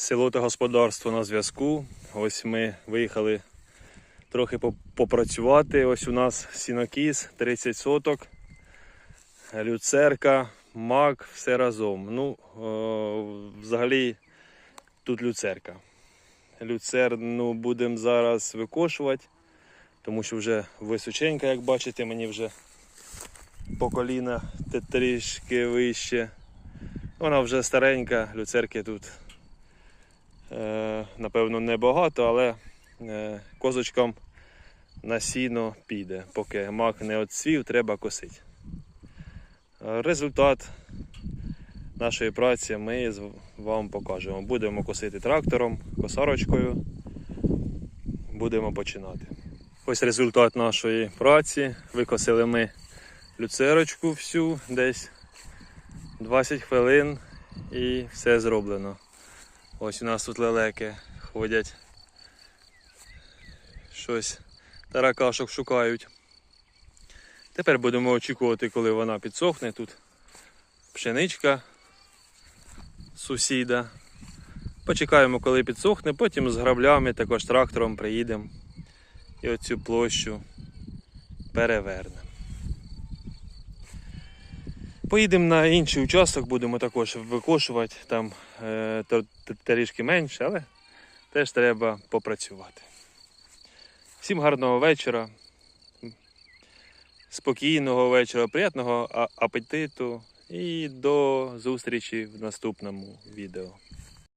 Село та господарство на зв'язку. Ось ми виїхали трохи попрацювати. Ось у нас сінокіс 30 соток, люцерка, мак, все разом. Ну, о, взагалі тут люцерка. Люцерну будемо зараз викошувати, тому що вже височенька, як бачите, мені вже по коліна трішки вище. Вона вже старенька, люцерки тут е, напевно небагато, але е, козочкам на сіно піде. Поки мак не отцвів, треба косити. Е, Результат нашої праці ми вам покажемо. Будемо косити трактором, косарочкою. Будемо починати. Ось результат нашої праці. Викосили ми люцерочку всю десь 20 хвилин і все зроблено. Ось у нас тут лелеки ходять. Щось таракашок шукають. Тепер будемо очікувати, коли вона підсохне. Тут пшеничка сусіда. Почекаємо, коли підсохне, потім з граблями, також трактором приїдемо і оцю площу перевернемо. Поїдемо на інший участок, будемо також викошувати. Там е, трішки менше, але теж треба попрацювати. Всім гарного вечора, спокійного вечора, приємного апетиту і до зустрічі в наступному відео.